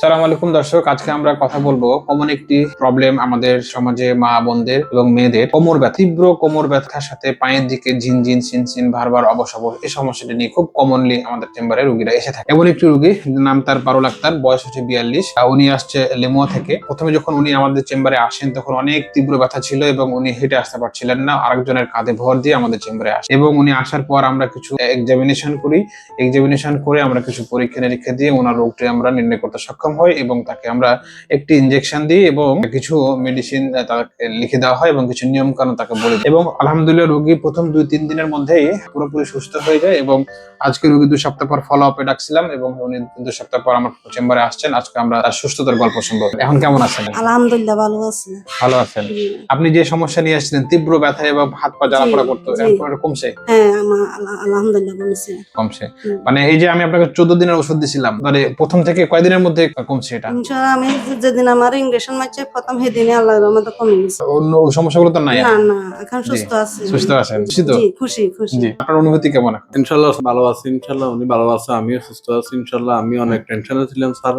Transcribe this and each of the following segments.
সালাম আলাইকুম, দর্শক। আজকে আমরা কথা বলব কমন একটি প্রবলেম আমাদের সমাজে মা বোনদের এবং মেয়েদের। কোমর ব্যথা, তীব্র কোমর ব্যথার সাথে পায়ের দিকে ঝিনঝিন সিনসিন বারবার অবসবর এই সমস্যাটি নিয়ে খুব কমনলি আমাদের চেম্বারে রোগীরা এসে থাকে। এমন একটি রোগী নাম তার পারুল আক্তার, বয়স হচ্ছে বিয়াল্লিশ। উনি আসছে লেমুয়া থেকে। প্রথমে যখন উনি আমাদের চেম্বারে আসেন, তখন অনেক তীব্র ব্যথা ছিল এবং উনি হেঁটে আসতে পারছিলেন না। আরেকজনের কাঁধে ভর দিয়ে আমাদের চেম্বারে আসে। এবং উনি আসার পর আমরা কিছু এক্সামিনেশন করি। এক্সামিনেশন করে আমরা কিছু পরীক্ষা নিরীক্ষা দিয়ে ওনার রোগটি আমরা নির্ণয় করতে সক্ষম হই এবং তাকে আমরা একটি ইনজেকশন দিই এবং কিছু মেডিসিন তাকে লিখে দেওয়া হয় এবং কিছু নিয়ম কানুন তাকে বলে এবং আলহামদুলিল্লাহ রোগী প্রথম দুই তিন দিনের মধ্যেই পুরোপুরি সুস্থ হয়ে যায় এবং আজকে রোগী দুই সপ্তাহ পর ফলো আপে ডাকছিলাম এবং উনি দুই সপ্তাহ পর আমার চেম্বারে আসছেন। আজকে আমরা তার সুস্থতার গল্প শুনব। এখন কেমন আছেন? আলহামদুলিল্লাহ ভালো আছি। ভালো আছেন? আপনি যে সমস্যা নিয়ে আসছিলেন তীব্র ব্যথা এবং হাত পা জ্বালা পড়া করতো। এখন কমছে? হ্যাঁ আমার আলহামদুলিল্লাহ কমেছে। কমছে। মানে এই যে আমি আপনাকে চোদ্দ দিনের ওষুধ দিছিলাম মানে প্রথম থেকে কয়দিনের মধ্যে কমছে এটা ইনশাআল্লাহ আমি যেদিন আমার ইংরেশন মারছে প্রথম সেদিনে আল্লাহ রহমতে কমে গেছে অন্য সমস্যাগুলো তো নাই না না এখন সুস্থ আছি সুস্থ আছেন খুশি তো খুশি খুশি জি আপনার অনুভূতি কেমন এখন ইনশাল্লাহ ভালো আছি ইনশাল্লাহ উনি ভালো আছে আমিও সুস্থ আছি ইনশাল্লাহ আমি অনেক টেনশনে ছিলাম স্যার।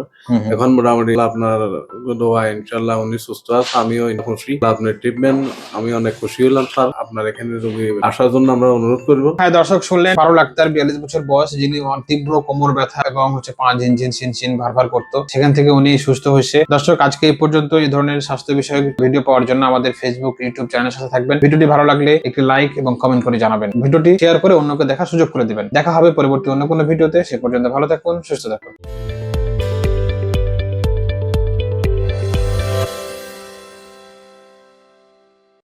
এখন মোটামুটি আপনার দোয়া ইনশাল্লাহ উনি সুস্থ আছে আমিও খুশি আপনার ট্রিটমেন্ট আমি অনেক খুশি হলাম স্যার আপনার এখানে রোগী আসার জন্য আমরা অনুরোধ করব হ্যাঁ দর্শক শুনলেন বারো ডাক্তার বিয়াল্লিশ বছর বয়স যিনি তীব্র কোমর ব্যথা এবং হচ্ছে পা ঝিনঝিন সিনসিন ভারভার করতো সেখান থেকে উনি সুস্থ হয়েছে। দর্শক, আজকে এই পর্যন্ত এই ধরনের স্বাস্থ্য বিষয়ক ভিডিও পাওয়ার জন্য আমাদের ফেসবুক ইউটিউব চ্যানেলের সাথে থাকবেন। ভিডিওটি ভালো লাগলে একটি লাইক এবং কমেন্ট করে জানাবেন। ভিডিওটি শেয়ার করে অন্যকে দেখার সুযোগ করে দিবেন। দেখা হবে পরবর্তী অন্য কোনো ভিডিওতে। সে পর্যন্ত ভালো থাকুন, সুস্থ থাকুন।